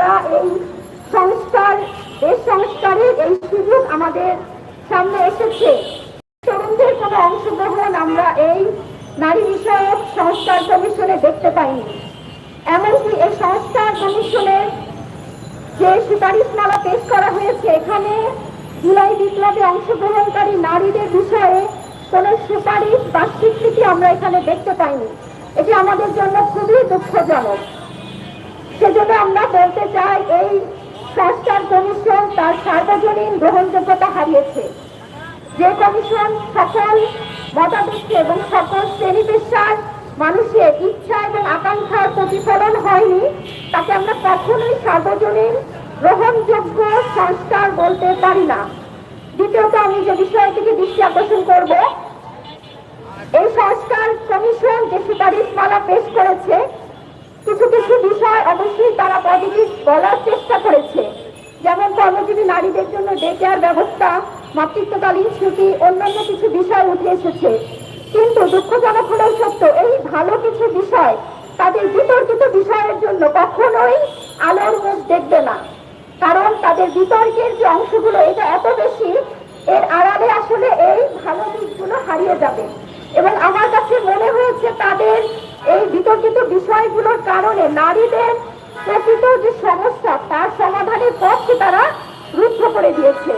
আমরা এই সংস্কার দেশ সংস্কারের এই সুযোগ আমাদের সামনে এসেছে। তরুণদের কোনো অংশগ্রহণ আমরা এই নারী বিষয়ক সংস্কার কমিশনে দেখতে পাইনি। এমনকি এই সংস্কার কমিশনের যে সুপারিশমালা পেশ করা হয়েছে, এখানে জুলাই বিপ্লবে অংশগ্রহণকারী নারীদের বিষয়ে কোনো সুপারিশ বা স্বীকৃতি আমরা এখানে দেখতে পাইনি। এটি আমাদের জন্য খুবই দুঃখজনক। সেজন্য আমরা বলতে চাই, এই সংস্কার কমিশন তার সার্বজনীন গ্রহণযোগ্যতা হারিয়েছে। যে কমিশন সকল মতাদর্শ এবং সকল শ্রেণি পেশার মানুষের ইচ্ছা এবং আকাঙ্ক্ষার প্রতিফলন হয়নি, তাকে আমরা কখনোই সার্বজনীন গ্রহণযোগ্য সংস্কার বলতে পারি না। দ্বিতীয়ত, আমি যে বিষয়টিকে দৃষ্টি আকর্ষণ করব, এই সংস্কার কমিশন যে সুপারিশমালা পেশ করেছে কিছু কিছু বিষয় অবশ্যই তারা পজিটিভ বলার চেষ্টা করেছে। যেমন কর্মজীবী নারীদের জন্য ডে কেয়ার ব্যবস্থা, মাতৃত্বকালীন ছুটি, অন্যান্য কিছু বিষয় উঠে এসেছে। কিন্তু দুঃখজনক হলেও সত্য, এই ভালো কিছু বিষয় তাদের বিতর্কিত বিষয়ের জন্য কখনোই আলোর মুখ দেখবে না। কারণ তাদের বিতর্কের যে অংশগুলো, এটা এত বেশি, এর আড়ালে আসলে এই ভালো দিকগুলো হারিয়ে যাবে। এবং আমার কাছে মনে হয়েছে তাদের এই বিতর্কিত বিষয়গুলোর কারণে নারীদের প্রকৃত যে সমস্যা, তার সমাধানের পথকে তারা রুদ্ধ করে দিয়েছে।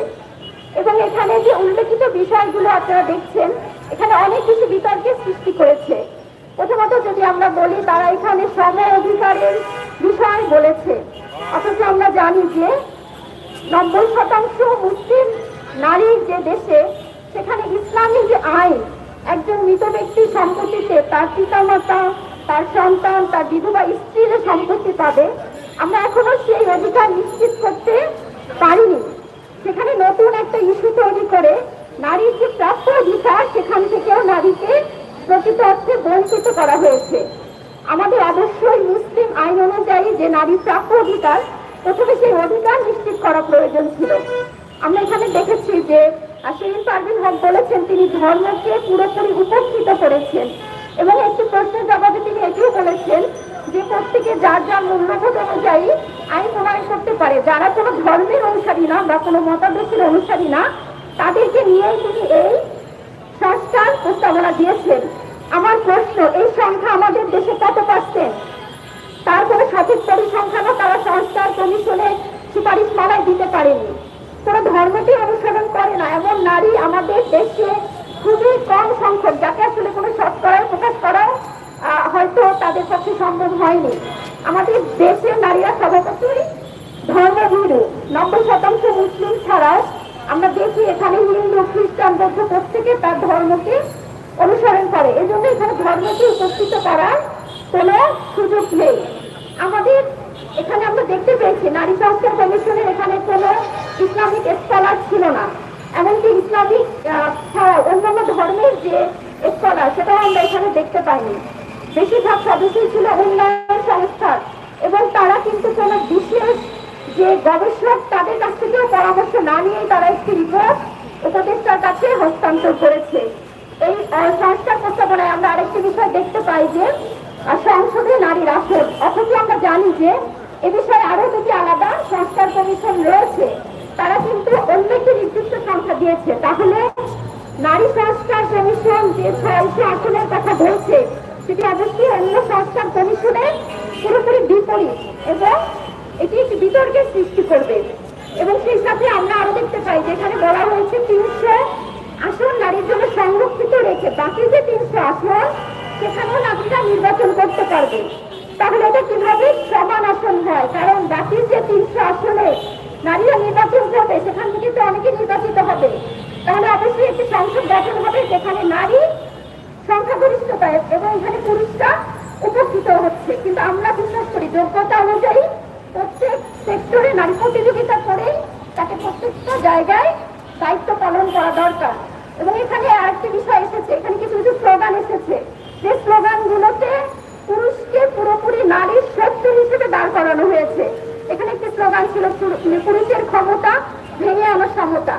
এবং এখানে যে উল্লেখিত বিষয়গুলো আপনারা দেখছেন, এখানে অনেক কিছু বিতর্কের সৃষ্টি করেছে। প্রথমত যদি আমরা বলি, তারা এখানে সম অধিকারের বিষয় বলেছে। অথচ আমরা জানি যে নব্বই শতাংশ মুসলিম নারীর যে দেশে, সেখানে ইসলামী যে আইন একজন মৃত ব্যক্তির সম্পত্তিতে তার পিতামাতা, তার সন্তান, তার বিধবা স্ত্রীর সম্পত্তি পাবে। আমরা এখনও সেই অধিকার নিশ্চিত করতে পারিনি। সেখানে নতুন একটা ইস্যু তৈরি করে নারীর যে প্রাপ্য অধিকার, সেখান থেকেও নারীকে প্রকৃত অর্থে বঞ্চিত করা হয়েছে। আমাদের অবশ্যই মুসলিম আইন অনুযায়ী যে নারীর প্রাপ্য অধিকার, প্রথমে সেই অধিকার নিশ্চিত করা প্রয়োজন ছিল। আমরা এখানে দেখেছি যে শিরিন পারভিন হক বলেছেন তিনি, ধর্মকে পুরোপুরি উপকৃত করেছেন। এবং একটি প্রশ্নের জবাবে তিনি এটিও বলেছেন যে প্রত্যেকে যার যার মূল্যবোধ অনুযায়ী আইন প্রণয়ন করতে পারে। যারা কোনো ধর্মের অনুসারী না বা কোনো মতাদর্শের অনুসারী না, তাদেরকে নিয়েই তিনি এই সংস্কার প্রস্তাবনা দিয়েছেন। আমার প্রশ্ন, এই সংখ্যা আমাদের দেশে কত পার্সেন্ট তার কোনো সঠিক পরিসংখ্যানও তারা সংস্কার কমিশনে সুপারিশ মালায় দিতে পারেনি। কোনো ধর্মকে অনুসরণ করে না। এমন নারী আমাদের দেশে খুবই কম সংখ্যক। যাকে আসলে কোনো শতকরায় প্রকাশ করা হয়তো তাদের পক্ষে সম্ভব হয়নি। আমাদের দেশের নারীরা স্বভাবতই ধর্মভীরু। নব্বই শতাংশ মুসলিম ছাড়াও আমরা দেখি এখানে হিন্দু, খ্রিস্টান, বৌদ্ধ প্রত্যেকে তার ধর্মকে অনুসরণ করে। এই জন্য এখানে ধর্মকে উপস্থিত করার কোনো সুযোগ নেই। আমাদের এখানে আমরা দেখতে পেয়েছি, নারী সংস্কার কমিশনের এখানে কোনো ইসলামিক স্কলার ছিল না। এমনকি ইসলামিক ছাড়াও অন্যান্য ধর্মের যে স্কলার সেটাও আমরা এখানে দেখতে পাইনি। বেশিরভাগ সদস্যই ছিল উন্নয়ন সংস্থার, এবং তারা কিন্তু কোনো বিশেষ যে গবেষক তাদের কাছ থেকেও পরামর্শ না নিয়েই তারা একটি রিপোর্ট উপদেষ্টার কাছে হস্তান্তর করেছে। এই সংস্কার প্রস্তাবনায় আমরা আরেকটি বিষয় দেখতে পাই যে সংসদে নারীর আসন, অথচ আমরা জানি যে এ বিষয়ে আরও দুটি আলাদা সংস্কার কমিশন রয়েছে। তারা কিন্তু অন্য একটি নির্দিষ্ট সংখ্যা দিয়েছে। তাহলে নারী সংস্কার কমিশন যে ছয়শো আসনের কথা বলছে, সেটি অবশ্যই অন্য সংস্কার কমিশনের পুরোপুরি বিপরীত এবং এটি একটি বিতর্কের সৃষ্টি করবে। এবং সেই সাথে আমরা আরও দেখতে পাই, যেখানে বলা হয়েছে তিনশো আসন নারীর জন্য সংরক্ষিত রেখে বাকি যে তিনশো আসন, সেখানেও নারীরা নির্বাচন করতে পারবে। তাহলে এটা কীভাবে সমান আসন হয়? কারণ বাকি যে তিনশো আসনে নারীরা নির্বাচন করবে, সেখান থেকে তো অনেকে নির্বাচিত হবে। তাহলে অবশ্যই একটি সংসদ গঠন হবে যেখানে নারী সংখ্যাগরিষ্ঠতা এবং এখানে পুরুষরা উপকৃত হচ্ছে। কিন্তু আমরা বিশ্বাস করি, যোগ্যতা অনুযায়ী প্রত্যেক সেক্টরে নারী প্রতিযোগিতা করেই তাকে প্রত্যেকটা জায়গায় দায়িত্ব পালন করা দরকার। এবং এখানে আরেকটি বিষয় এসেছে, এখানে কিছু কিছু স্লোগান এসেছে। যে স্লোগানগুলোতে পুরুষকে পুরোপুরি নারীর শত্রু হিসেবে দাঁড় করানো হয়েছে। এখানে একটি স্লোগান ছিল পুরুষের ক্ষমতা ভেঙে আমার সমতা।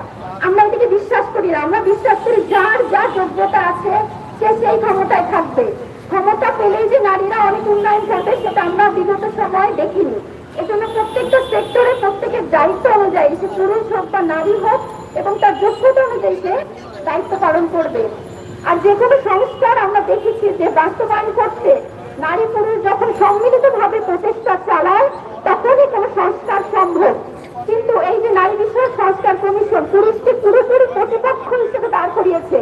আমরা এটিকে বিশ্বাস করি না। আমরা বিশ্বাস করি যার যা যোগ্যতা আছে, সে সেই ক্ষমতায় থাকবে। ক্ষমতা পেলেই যে নারীরা অনেক উন্নয়ন করবে, সেটা আমরা বিগত সময় দেখিনি। এজন্য প্রত্যেকটা সেক্টরে প্রত্যেকের দায়িত্ব অনুযায়ী সে পুরুষ হোক বা নারী হোক এবং তার যোগ্যতা অনুযায়ী সে দায়িত্ব পালন করবে। আর যে কোনো সংস্কার আমরা দেখেছি যে বাস্তবায়ন করতে নারী পুরুষ যখন সম্মিলিতভাবে প্রচেষ্টা চালায়, তখনই কোনো সংস্কার সম্ভব। কিন্তু এই যে নারী বিষয়ক সংস্কার কমিশন পুরুষকে পুরোপুরি প্রতিপক্ষ হিসেবে দাঁড় করিয়েছে,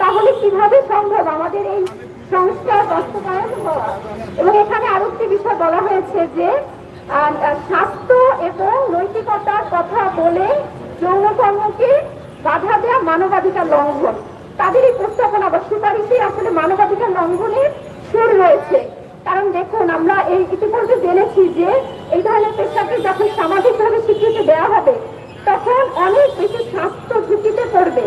তাহলে কীভাবে সম্ভব আমাদের এই সংস্কার বাস্তবায়ন হওয়া? এবং এখানে আরও একটি বিষয় বলা হয়েছে যে স্বাস্থ্য এবং নৈতিকতার কথা বলে যৌন কর্মকে বাধা দেওয়া মানবাধিকার লঙ্ঘন। তাদের এই প্রস্তাবনা বা সুপারিশে আসলে মানবাধিকার লঙ্ঘনের সুর রয়েছে কারণ দেখুন, আমরা এই ইতিমধ্যে জেনেছি যে এই ধরনের পেশাকে যখন সামাজিকভাবে স্বীকৃতি দেওয়া হবে, তখন অনেক বেশি স্বাস্থ্য ঝুঁকিতে পড়বে।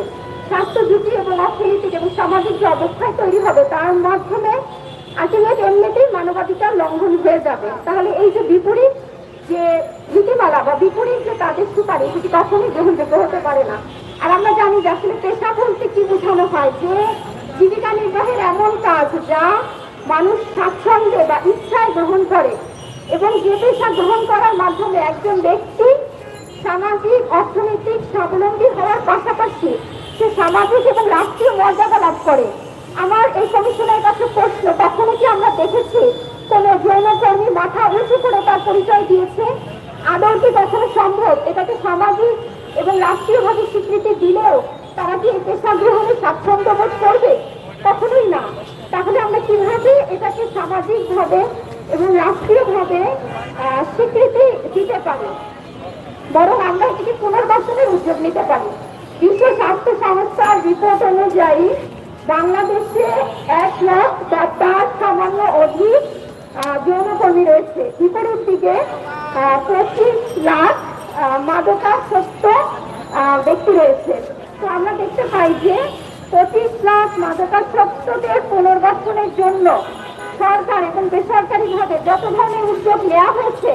স্বাস্থ্য ঝুঁকি এবং অর্থনৈতিক এবং সামাজিক যে অবস্থায় তৈরি হবে, তার মাধ্যমে আলটিমেট এমনিতেই মানবাধিকার লঙ্ঘন হয়ে যাবে। তাহলে এই যে বিপরীত যে নীতিমালা বা বিপরীত যে কাজের সুপারিশ সেটি কখনোই গ্রহণযোগ্য হতে পারে না। আর আমরা জানি যে আসলে পেশা বলতে কি বোঝানো হয়? যে জীবিকা নির্বাহের এমন কাজ যা মানুষ স্বাচ্ছন্দ্যে বা ইচ্ছায় গ্রহণ করে এবং যে পেশা গ্রহণ করার মাধ্যমে একজন ব্যক্তি সামাজিক, অর্থনৈতিক, স্বাবলম্বী হওয়ার পাশাপাশি সে সামাজিক এবং রাষ্ট্রীয় মর্যাদা লাভ করে। আমার এই কমিশনের কাছে প্রশ্ন, কখনো কি আমরা দেখেছি কোন যৌনকর্মী মাথা উঁচু করে তার পরিচয় দিয়েছে? আদৌ কি কখনো সম্ভব এটাকে সামাজিক এবং রাষ্ট্রীয়ভাবে স্বীকৃতি দিলেও তারা কি এই পেশা গ্রহণে স্বাচ্ছন্দ্য বোধ করবে? কখনোই না। তাহলে আমরা কীভাবে এটাকে সামাজিকভাবে এবং রাষ্ট্রীয়ভাবে স্বীকৃতি দিতে পারি? বরং আমরা এটিকে পুনর্বাসনের উদ্যোগ নিতে পারি। বিশ্ব স্বাস্থ্য সংস্থার রিপোর্ট অনুযায়ী বাংলাদেশে এক লাখ বা তার সামান্য অধিক যৌনকর্মী রয়েছে। বিপরীত দিকে পঁচিশ লাখ মাদকাসক্ত ব্যক্তি রয়েছে। তো আমরা দেখতে পাই যে পঁচিশ লাখ মাদকাসক্তদের পুনর্বাসনের জন্য সরকার এবং বেসরকারিভাবে যত ধরনের উদ্যোগ নেওয়া হয়েছে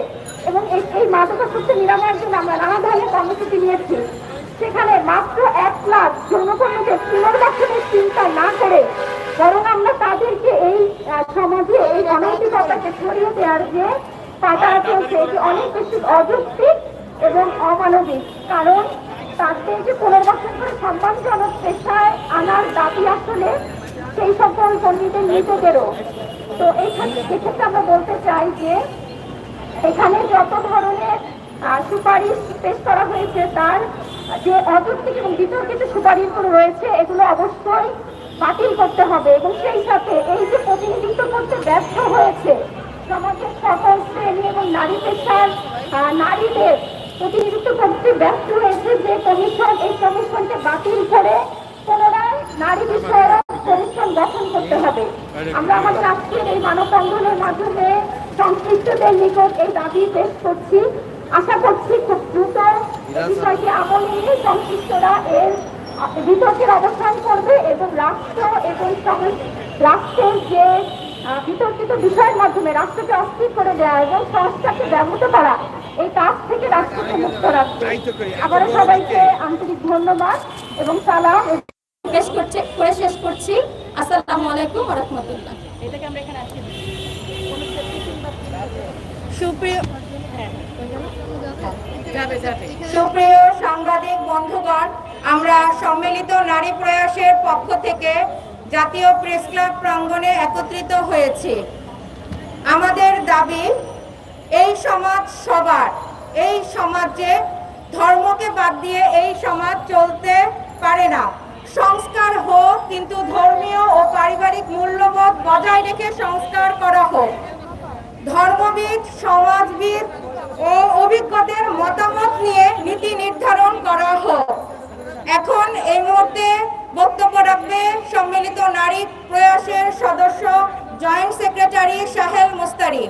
এবং এই মাদকাসক্ত নিরাময়ের জন্য আমরা নানা ধরনের কর্মসূচি নিয়েছি, সেখানে মাত্র এক লাখ যৌনকর্মীদের পুনর্বাসনের চিন্তা না করে বরং আমরা তাদেরকে এই সমাজে এই অনৈতিকতাকে ছড়িয়ে দেওয়ার যে পাতারা চলছে এটি অনেক বেশি অযৌক্তিক এবং অমানবিক। কারণ তাদেরকে পুনর্বাসন করে সম্মানজনক পেশায় আনার দাবি আসলে সেই সকল কর্মীদের নিজেদেরও। তো এইখানে এক্ষেত্রে আমরা বলতে চাই যে এখানে যত ধরনের সুপারিশ পেশ করা হয়েছে, তার যে অযৌক্তিক এবং বিতর্কিত সুপারিশগুলো রয়েছে, এগুলো অবশ্যই বাতিল করতে হবে এবং সেই সাথে এই যে প্রতিনিধিত্ব করতে ব্যর্থ হয়েছে সমাজের সকল শ্রেণি এবং নারী পেশার নারীদের প্রতিনিধিত্ব করতে ব্যর্থ হয়েছে যে কমিশন এই কমিশনকে বাতিল করে পুনরায় নারী বিষয়ক কমিশন গঠন করতে হবে। আমরা আমাদের আজকের এই মানববন্ধনের মাধ্যমে সংশ্লিষ্টদের নিকট এই দাবি পেশ করছি। আশা করছি খুব দ্রুত বিষয়টি আমল নিয়ে সংশ্লিষ্টরা এর বিতর্কের অবস্থান করবে এবং রাষ্ট্র এবং রাষ্ট্রের যে বিতর্কিত বিষয়ের মাধ্যমে রাষ্ট্রকে অস্থির করে দেওয়া এবং সংস্থাকে ব্যবহৃত করা এই কাজ থেকে রাষ্ট্রকে মুক্ত রাখবে আবারও সবাইকে আন্তরিক ধন্যবাদ এবং সালাম। শেষ করছে করে শেষ করছি। আসসালামু আলাইকুম ওয়া রাহমাতুল্লাহ। সুপ্রিয় সুপ্রিয় সাংবাদিক বন্ধুগণ আমরা সম্মিলিত নারী প্রয়াসের পক্ষ থেকে জাতীয় প্রেস ক্লাব প্রাঙ্গণে একত্রিত হয়েছি। আমাদের দাবি, এই সমাজ সবার, এই সমাজে ধর্মকে বাদ দিয়ে এই সমাজ চলতে পারে না। সংস্কার হোক, কিন্তু ধর্মীয় ও পারিবারিক মূল্যবোধ বজায় রেখে সংস্কার করা হোক। ধর্মবিদ, সমাজবিদ ও অভিজ্ঞদের মতামত নিয়ে নীতি নির্ধারণ করা হোক। এখন এই মুহূর্তে রাখবে সম্মিলিত নারী প্রয়াসের সদস্য জয়েন্ট সেক্রেটারি সাহেল মুস্তারি।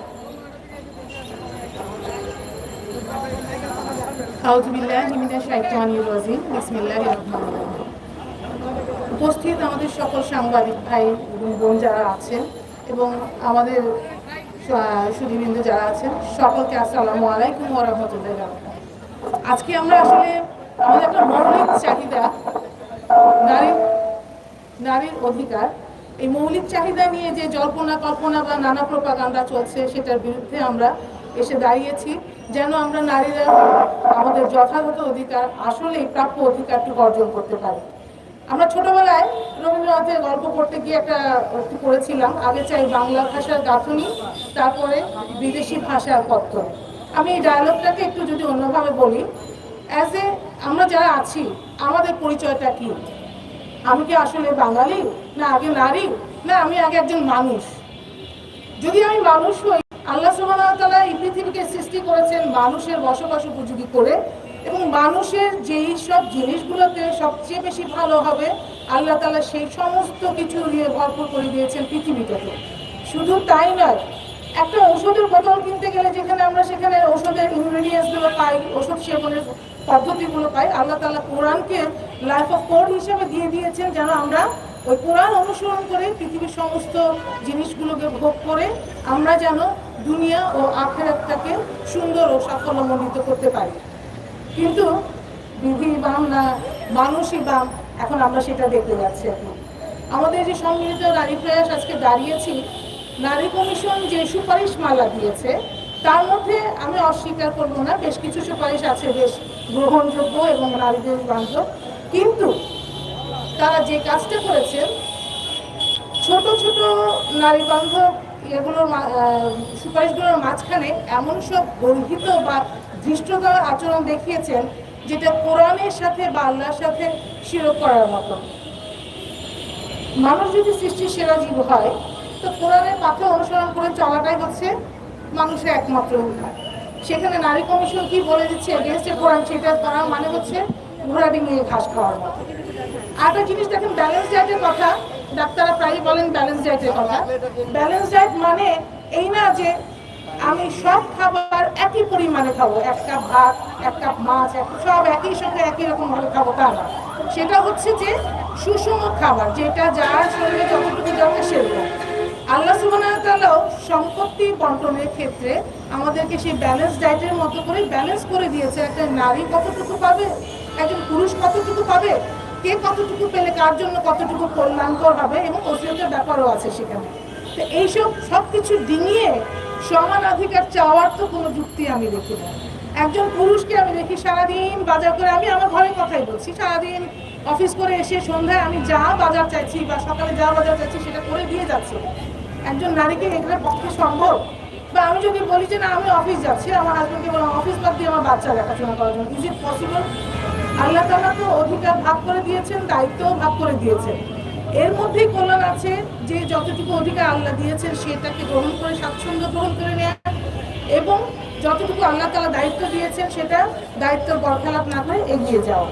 উপস্থিত আমাদের সকল সাংবাদিক ভাই এবং বোন যারা আছেন এবং আমাদের সুদীবৃন্দ যারা আছেন, সকলকে আসসালামু আলাইকুম ওয়া রাহমাতুল্লাহি আজকে আমরা আসলে আমাদের একটা মৌলিক চাহিদা, নারী নারীর অধিকার। এই মৌলিক চাহিদা নিয়ে যে জল্পনা, কল্পনা বা নানা প্রপাগান্ডা চলছে, সেটার বিরুদ্ধে আমরা এসে দাঁড়িয়েছি। যেন আমরা নারীরা আমাদের যথাযথ অধিকার, আসলেই প্রাপ্য অধিকারটুকু অর্জন করতে পারি। আমরা ছোটবেলায় রবীন্দ্রনাথের গল্প পড়তে গিয়ে একটু পড়েছিলাম, আগে চাই বাংলা ভাষার গাঁথনি, তারপরে বিদেশি ভাষার পত্র। আমি এই ডায়লগটাকে একটু যদি অন্যভাবে বলি অ্যাজ এ আমরা যারা আছি, আমাদের পরিচয়টা কি? আমি কি আসলে বাঙালি? না, আগে নারী? না, আমি আগে একজন মানুষ। যদি আমি মানুষ হই, আল্লাহ সুবাহতালা এই পৃথিবীকে সৃষ্টি করেছেন মানুষের বসবাস উপযোগী করে এবং মানুষের যেই সব জিনিসগুলোতে সবচেয়ে বেশি ভালো হবে, আল্লাহ তালা সেই সমস্ত কিছু দিয়ে ভরপুর করে দিয়েছেন পৃথিবীটাকে। শুধু তাই নয় একটা ওষুধের বোতল কিনতে গেলে যেখানে আমরা সেখানে ওষুধের ইনগ্রেডিয়েন্টসগুলো পাই ওষুধ সেবনের পদ্ধতিগুলো পাই, আল্লাহ তালা কোরআনকে লাইফ অফ কোড হিসেবে দিয়ে দিয়েছেন, যেন আমরা ওই কোরআন অনুসরণ করে পৃথিবীর সমস্ত জিনিসগুলোকে ভোগ করে আমরা যেন দুনিয়া ও আখেরাতটাকে সুন্দর ও সাফল্যমণ্ডিত করতে পারি। কিন্তু বিধি বাম না, মানুষই বাম, এখন আমরা সেটা দেখতে যাচ্ছি এখন। আমাদের যে সম্মিলিত নারী প্রয়াস আজকে দাঁড়িয়েছি নারী কমিশন যে সুপারিশ মালা দিয়েছে, তার মধ্যে আমি অস্বীকার করব না, বেশ কিছু সুপারিশ আছে, বেশ গ্রহণযোগ্য এবং নারীদের বান্ধব। কিন্তু তারা যে কাজটা করেছেন ছোট ছোট নারী বান্ধব এগুলোর সুপারিশগুলোর মাঝখানে এমন সব গর্হিত বা ধৃষ্টতার আচরণ দেখিয়েছেন যেটা কোরআনের সাথে বা আল্লাহর সাথে শিরক করার মতো। মানুষ যদি সৃষ্টির সেরা জীব হয় তো কোরআনের পাথর অনুসরণ করে চলাটাই হচ্ছে মানুষের একমাত্র উদ্ধার সেখানে নারী কমিশন কি বলে দিচ্ছে এগেনস্টে কোরআন সেটা করার মানে হচ্ছে ঘোড়া ডিঙিয়ে ঘাস খাওয়ার মতো। আরেকটা জিনিস দেখেন ব্যালেন্স ডায়েটের কথা, ডাক্তাররা প্রায়ই বলেন ব্যালেন্স ডায়েটের কথা। ব্যালেন্স ডায়েট মানে এই না যে আমি সব খাবার একই পরিমাণে খাব, এক কাপ ভাত, এক কাপ মাছ, এক সব একই সঙ্গে একই রকম ভাবে খাব তা না। সেটা হচ্ছে যে সুষম খাবার, যেটা যার শরীরে যতটুকু দরকার সেরকম। আল্লাহ সুবাহ সম্পত্তি বন্টনের ক্ষেত্রে আমাদেরকে সেই ব্যালেন্স ডায়েটের মতো করে ব্যালেন্স করে দিয়েছে। একটা নারী কতটুকু পাবে? একজন পুরুষ কতটুকু পাবে? কে কতটুকু পেলে কার জন্য কতটুকু কল্যাণকর হবে? এবং ওসিয়তের ব্যাপারও আছে সেখানে। তো এইসব সব কিছু ডিঙিয়ে সমান অধিকার চাওয়ার তো কোনো যুক্তি আমি দেখি না। একজন পুরুষকে আমি দেখি সারাদিন বাজার করে, আমি আমার ঘরের কথাই বলছি, সারাদিন অফিস করে এসে সন্ধ্যায় আমি যা বাজার চাইছি বা সকালে যা বাজার চাইছি সেটা করে দিয়ে যাচ্ছে। একজন নারীকে এগুলোর পক্ষে সম্ভব? বা আমি যদি বলি যে, না, আমি অফিস যাচ্ছি, আমার হাজবেন্ডকে বললাম অফিস বাদ দিয়ে আমার বাচ্চা দেখাশোনা করার জন্য। ইজ ইট পসিবল আল্লাহ তালা তো অধিকার ভাগ করে দিয়েছেন, দায়িত্বও ভাগ করে দিয়েছেন। এর মধ্যেই কল্যাণ আছে যে, যতটুকু অধিকার আল্লাহ দিয়েছেন, সেটাকে গ্রহণ করে, স্বাচ্ছন্দ্য গ্রহণ করে নেওয়া এবং যতটুকু আল্লাহ তালা দায়িত্ব দিয়েছেন, সেটা দায়িত্ব বরখালাপ না করে এগিয়ে যাওয়া।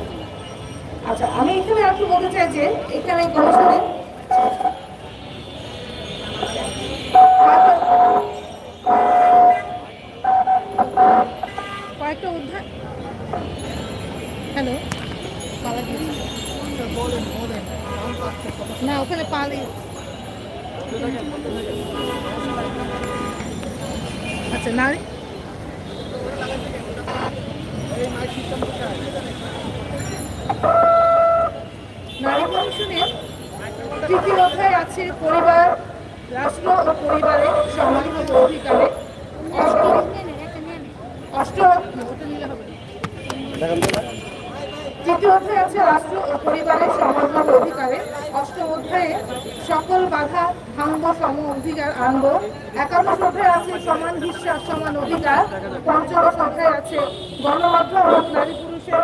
আচ্ছা আমি এখানে একটু বলতে চাই যে, এখানে কমিশনে কয়েকটা উদ্ধার। হ্যালো না ওখানে পালি আচ্ছা নারী নারী কমিশনের তৃতীয় অধ্যায় আছে পরিবার রাষ্ট্র ও পরিবারের সম্মানিত অধিকারে। তৃতীয় অধ্যায় আছে রাষ্ট্র ও পরিবারের সমাজগত অধিকারে অষ্টম অধ্যায়ে সকল বাধা ভাঙ্গ সম অধিকার আনব একাদশ অধ্যায় আছে সমান বিশ্বাস সমান অধিকার পঞ্চদশ অধ্যায় আছে গণমাধ্যম ও নারী পুরুষের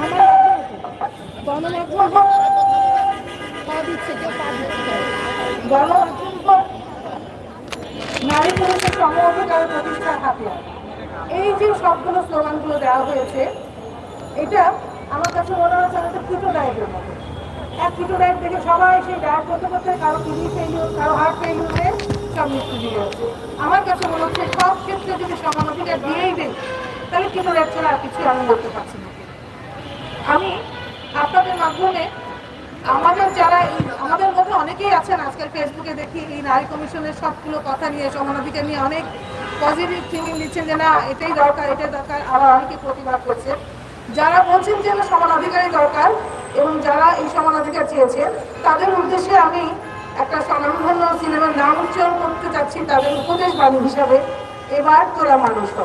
আমার গণমাধ্যম পা দিচ্ছে কেউ, পা দিচ্ছে। গণমাধ্যম নারী পুরুষের সম অধিকার প্রতিষ্ঠার হাতিয়ার এই যে সবগুলো স্লোগানগুলো দেওয়া হয়েছে এটা আমার কাছে মনে হচ্ছে অনেকটা কিটো ডায়েটের মতো। এক কিটো ডায়েট দেখে সবাই সেই ডায়েট করতে করতে কারও কিডনি ফেলিউর কারও হার্ট ফেলিউরে সব মৃত্যু দিয়ে আমার কাছে মনে হচ্ছে সব ক্ষেত্রে যদি সমান অধিকার দিয়েই দেয় তাহলে কিটো ডায়েট ছাড়া আর কিছু আমি বলতে পারছি না। আমি আপনাদের মাধ্যমে আমাদের যারা আমাদের মধ্যে অনেকেই আছেন আজকাল ফেসবুকে দেখি, এই নারী কমিশনের সবগুলো কথা নিয়ে সমানাধিকার নিয়ে অনেক পজিটিভ থিঙ্কিং দিচ্ছেন যে না, এটাই দরকার এটাই দরকার। আবার অনেকে প্রতিবাদ করছে। যারা বলছেন যে না, সমান অধিকারই দরকার এবং যারা এই সমান অধিকার চেয়েছেন তাদের উদ্দেশ্যে আমি একটা স্বনামধন্য সিনেমার নাম উচ্চারণ করতে চাচ্ছি তাদের উপদেশ বাণী হিসাবে। এবার তোরা মানুষ হ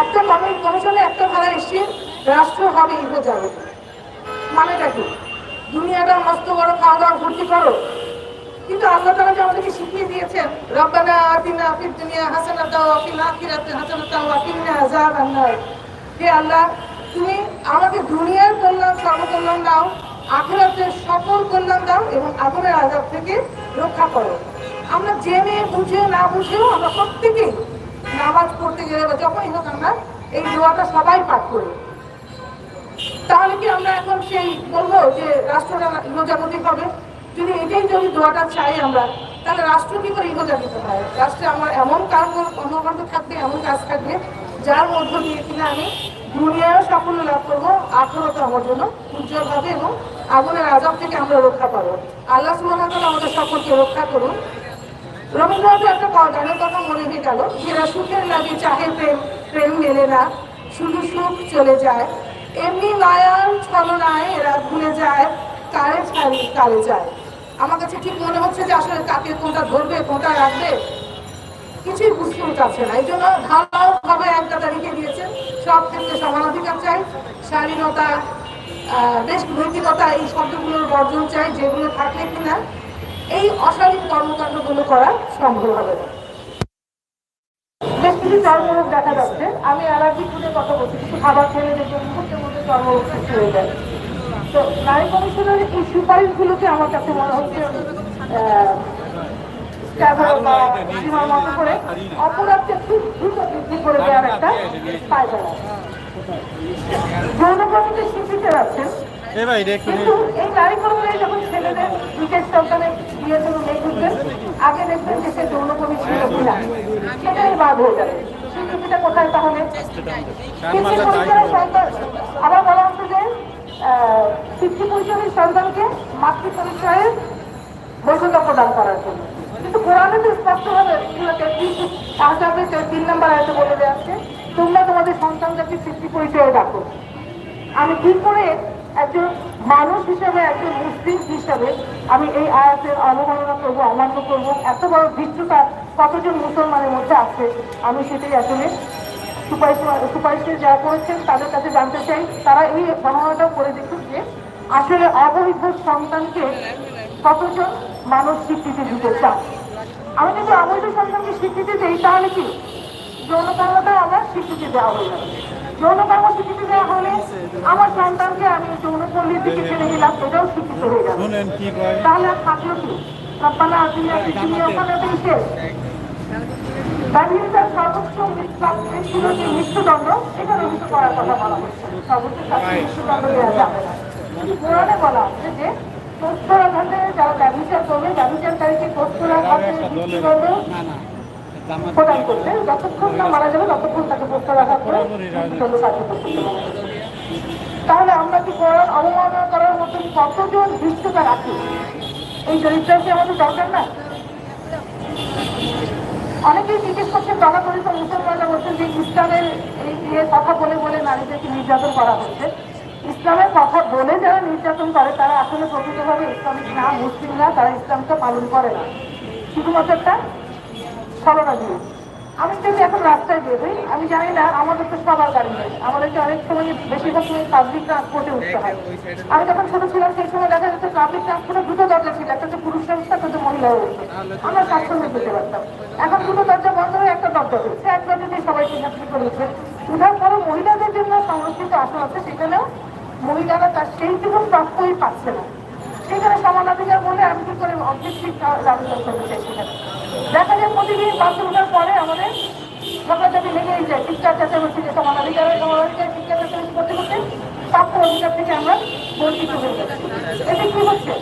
একটা কমিশনে একটা ধারা এসছে রাষ্ট্র হবে ইগো যাবে মানেটা কি? দুনিয়াটা মস্ত বড় খাওয়া দাওয়া ভর্তি করো কিন্তু আল্লাহ তাআলা যে আমাদেরকে শিখিয়ে দিয়েছেন, রব্বানা আতিনা ফিদ দুনিয়া হাসানাতাও ওয়া ফিল আখিরাতি হাসানাতাও ওয়া কিনা আযাবান নার হে আল্লাহ, তুমি আমাকে দুনিয়ার কল্যাণ, সর্বকল্যাণ দাও, আখিরাতের সকল কল্যাণ দাও এবং আগুনের আযাব থেকে রক্ষা করো। আমরা জেনে, বুঝে, না বুঝেও আমরা প্রত্যেকেই নামাজ পড়তে গেলে বা যখনই হোক আমরা এই দোয়াটা সবাই পাঠ করি। তাহলে কি আমরা এখন সেই বলব যে রাষ্ট্রটা ইহজাগতিক হবে? যদি এটাই যদি দোয়াটা চাই আমরা, তাহলে রাষ্ট্র কি করে ইহজাগতিক হয় রাষ্ট্রে আমার এমন কাজ কর্মকাণ্ড থাকবে, এমন কাজ থাকবে, যার মধ্য দিয়ে কিনা আমি দুনিয়ায় সাফল্য লাভ করব আখরত আমার জন্য উজ্জ্বল হবে এবং আগুনের আজাব থেকে আমরা রক্ষা পাবো। আল্লাহ ওয়া আমাদের সকলকে রক্ষা করুন। রবীন্দ্রনাথের একটা গানের কথা মনে হয়ে গেল যেটা সুখের লাগে চাহে প্রেম প্রেম মেলে না, শুধু সুখ চলে যায়। এমনি মায়ার ছলনায় এরা ভুলে যায় কারে ছাড়ি কারে যায়। আমার কাছে ঠিক মনে হচ্ছে যে আসলে কাকে কোনটা ধরবে, কোনটা রাখবে, কিছুই বুঝতে চাচ্ছে না। এই জন্য ঢালাও ভাবে একটা তারিখে দিয়েছে। সব ক্ষেত্রে সমান অধিকার চাই স্বাধীনতা দেশ নৈতিকতা এই শব্দগুলোর বর্জন চাই, যেগুলো থাকলে কিনা এই অশালীন কর্মকাণ্ডগুলো করা সম্ভব হবে না। বেশ কিছু চর্মরোগ দেখা যাচ্ছে। আমি অ্যালার্জি ফুডের কথা বলছি, কিছু খাবার খেলে দেখবে তো নারী কমিশনের এই আমার কাছে মনে হচ্ছে সীমার মতো করে অপরাধকে দ্রুত বৃদ্ধি করে দেওয়ার একটা পায়তারা যৌন। কমিটির স্বীকৃতি আছেন কিন্তু এই নারী যখন ছেলেদের বিশেষ সন্তানে বিয়ের জন্য আগে দেখবেন যে সে যৌন ছিল কিনা সেটাই বাদ হয়ে যাবে। স্বীকৃতিটা কোথায় তাহলে? আবার বলা হচ্ছে যে পিতৃ পরিচয়ের সন্তানকে মাতৃ পরিচয়ের বৈধতা প্রদান করার জন্য। কিন্তু কোরআনে তো স্পষ্টভাবে আহসাবে তিন নম্বর আয়তে বলে দেওয়া আছে তোমরা তোমাদের সন্তানদেরকে পিতৃ পরিচয়ে ডাকো। আমি কি করে একজন মানুষ হিসেবে, একজন মুসলিম হিসেবে আমি এই আয়াতের অবমাননা করব, অমান্য করব। এত বড় বিচ্যুতা কতজন মুসলমানের মধ্যে আছে, আমি সেটাই আসলে সুপারিশ যা করেছেন, তাদের কাছে জানতে চাই। তারা এই গণনাটাও করে দেখুন যে আসলে অবৈধ সন্তানকে কতজন মানুষ স্বীকৃতি দিতে চান আমি যদি অবৈধ সন্তানকে স্বীকৃতি দিই, তাহলে কি? যৌনকর্মটাও আমার স্বীকৃতি দেওয়া হয়ে যাবে। যৌনকর্ম স্বীকৃতি দেওয়া হলে আমার সন্তানকে আমি যৌনপল্লীর দিকে ছেড়ে দিলাম এটাও স্বীকৃত হয়ে যাবে তাহলে আর থাকল কি? রব্বানা আতিনা পৃথিবী ওখানে তো শেষ সর্বোচ্চ মৃত্যু যে মৃত্যুদণ্ড এটা রহিত করার কথা বলা হচ্ছে। সর্বোচ্চ মৃত্যুদণ্ড দেওয়া যাবে না। কিন্তু কোরআনে বলা হচ্ছে যে কস্তুরা ঘাটে যারা ব্যবচার করবে ব্যবচারকারীকে কস্তুরা ঘাটে মৃত্যুদণ্ড প্রদান করবে যতক্ষণ না মারা যাবে, ততক্ষণ তাকে করতে পারবে তাহলে আমরা কি কোরআন অবমাননা করার মতন কতজন দৃষ্টতা রাখি? এই চরিত্র কি আমাদের দরকার না? অনেকেই জিজ্ঞেস করছেন বাবা করে মুসলমানরা বলছেন যে ইসলামের এই কথা বলে বলে নারীদেরকে নির্যাতন করা হচ্ছে। ইসলামের কথা বলে যারা নির্যাতন করে, তারা আসলে প্রকৃতভাবে ইসলামিক না, মুসলিম না, তারা ইসলামকে পালন করে না। শুধুমাত্র একটা ছলনা দিয়ে আমি যদি এখন রাস্তায় বেরোই আমি জানি না আমাদের তো সবার গাড়ি নেই। আমাদেরকে অনেক সময় বেশিরভাগ সময় পাবলিক ট্রান্সপোর্টে উঠতে হয়। আমি যখন ছোট ছিলাম, সেই সময় দেখা যেত পাবলিক ট্রান্সপোর্টে দুটো দরজা ছিল, একটা পুরুষ সংস্থা একটা মহিলা আমরা স্বাচ্ছন্দ্য যেতে পারতাম। এখন দুটো দরজা বন্ধ হয়ে একটা দরজা হচ্ছে এক দরজা দিয়ে সবাইকে চাকরি করে উঠবে উঠার পরে মহিলাদের জন্য সংরক্ষিত আসন আছে, সেখানেও মহিলারা তার সেইটুকু প্রাপ্যই পাচ্ছে না। সেখানে সমানাধিকার বলে আমি কি করে অবজেক্টিভ আবেদন করতে চাই সেখানে? দেখা যায় প্রতিদিন বাসে ওঠার পরে আমাদের ঝগড়াঝাটি লেগেই যায় শিক্ষা চাচাবাসী যে সমানাধিকারের সমানাধিকার শিক্ষা চাচাবাসী করতে করতে প্রাপ্য অধিকার থেকে আমরা বঞ্চিত হয়ে যাচ্ছি। এতে কি হচ্ছে?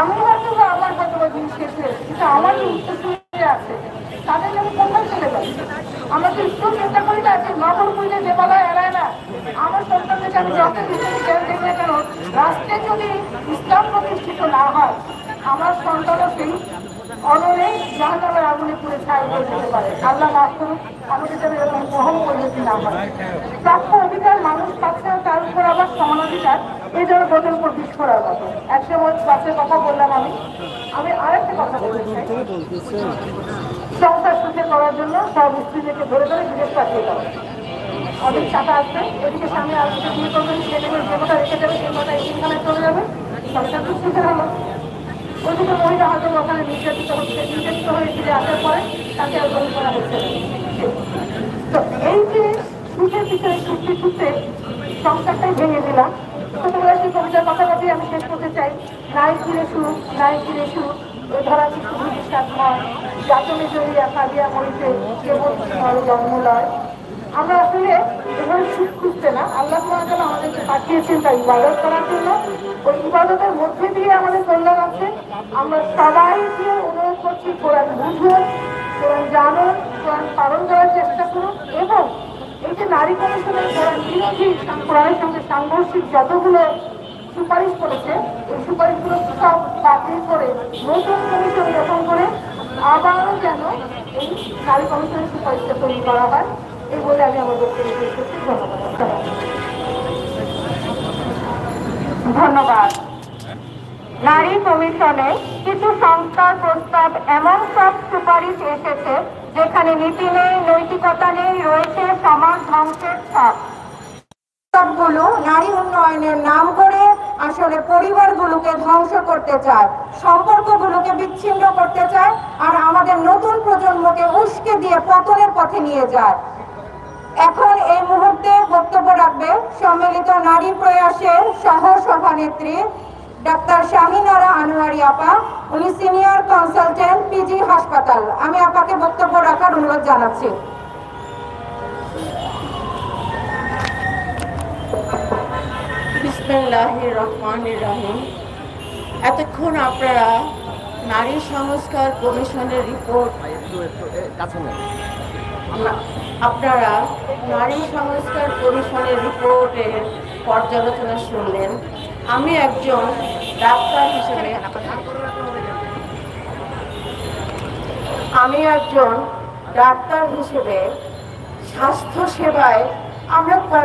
আমি হয়তো বা আমার হয়তো বা জিনিস শেষ, কিন্তু আমার যে আছে, তাদের আমি কোথায় চলে যাই আমরা তো একটু চিন্তা করি না যে নগর পুজো দেবালয় এড়ায় না। আমার সন্তানদেরকে আমি যত বিশেষ জ্ঞান দেখি কেন রাষ্ট্রে যদি ইসলাম প্রতিষ্ঠিত না হয়, আমার সন্তানও সেই অনরে জাহান্নামের আগুনে পুড়ে ছাই হয়ে যেতে পারে। আল্লাহ মাফ করুন যেন এরকম মহম পরিণতি না হয়। প্রাপ্য অধিকার মানুষ পাচ্ছে না, তার উপর আবার সমান অধিকার এই জন্য উপর বিষ করার মতো। একটা বাচ্চার কথা বললাম আমি। আমি আরেকটা কথা বলতে চাই। সংসার সুখে করার জন্য সব স্ত্রীদেরকে ধরে ধরে বিদেশ পাঠিয়ে দেওয়া অনেক টাকা আসবে এদিকে সামনে আলোচনা বিয়ে করবেন সেদিকে যে কথা রেখে দেবে সেই কথা এখানে চলে যাবে। সংসার খুব সুখে হলো ওইদিকে মহিলা হয়তো ওখানে নির্যাতিত হচ্ছে, নির্যাতিত হয়ে ফিরে আসার পরে তাকে আর করা হচ্ছে তো এই যে সুখের পিছনে ছুটতে ছুটতে সংসারটাই ভেঙে দিলাম। ছোটবেলায় সেই কবিতার কথাটাতেই আমি শেষ করতে চাই নাই ফিরে সুর নাই ফিরে সুর ওই ধরা কিছু বুঝিস ময় যাতনে জড়িয়া কাঁদিয়া মরিতে কেবল নর জন্মলয় আমরা আসলে এভাবে সুখ খুঁজতে না, আল্লাহ তাআলা আমাদেরকে পাঠিয়েছেন তার ইবাদত করার জন্য। ওই ইবাদতের মধ্যে দিয়ে আমাদের কল্যাণ আছে। আমরা সবাইকে অনুরোধ করছি, কোরআন বুঝুন, কোরআন জানুন, কোরআন পালন করার চেষ্টা করুন এবং এই যে নারী কমিশনের কোরআন বিরোধী কোরআনের সঙ্গে সাংঘর্ষিক যতগুলো সুপারিশ করেছে, এই সুপারিশগুলো সব বাতিল করে নতুন কমিশন গঠন করে আবারও যেন এই নারী কমিশনের সুপারিশটা তৈরি করা হয়। এই বলে আমি আমার বক্তব্য শেষ করছি। ধন্যবাদ। ধন্যবাদ। নারী কমিশনে কিছু সংস্কার প্রস্তাব এমন সব সুপারিশ এসেছে যেখানে নীতি নেই নৈতিকতা নেই রয়েছে সমাজ ধ্বংসের ছাপ। সবগুলো নারী উন্নয়নের নাম করে আসলে পরিবারগুলোকে ধ্বংস করতে চায় সম্পর্কগুলোকে বিচ্ছিন্ন করতে চায় আর আমাদের নতুন প্রজন্মকে উস্কে দিয়ে পতনের পথে নিয়ে যায়। এখন এই মুহূর্তে বক্তব্য রাখবে সম্মিলিত নারী প্রয়াসের সহ সভানেত্রী ডাক্তার শাহিনারা আনোয়ারি আপা উনি সিনিয়র কনসালটেন্ট পিজি হাসপাতাল। আমি আপাকে বক্তব্য রাখার অনুরোধ জানাচ্ছি। বিসমিল্লাহির রহমানির রহিম। এতক্ষণ আপনারা নারী সংস্কার কমিশনের রিপোর্ট আমরা- আপনারা নারী সংস্কার কমিশনের রিপোর্টের পর্যালোচনা শুনলেন। আমি একজন ডাক্তার হিসেবে আমি একজন ডাক্তার হিসেবে স্বাস্থ্য সেবায় আমরা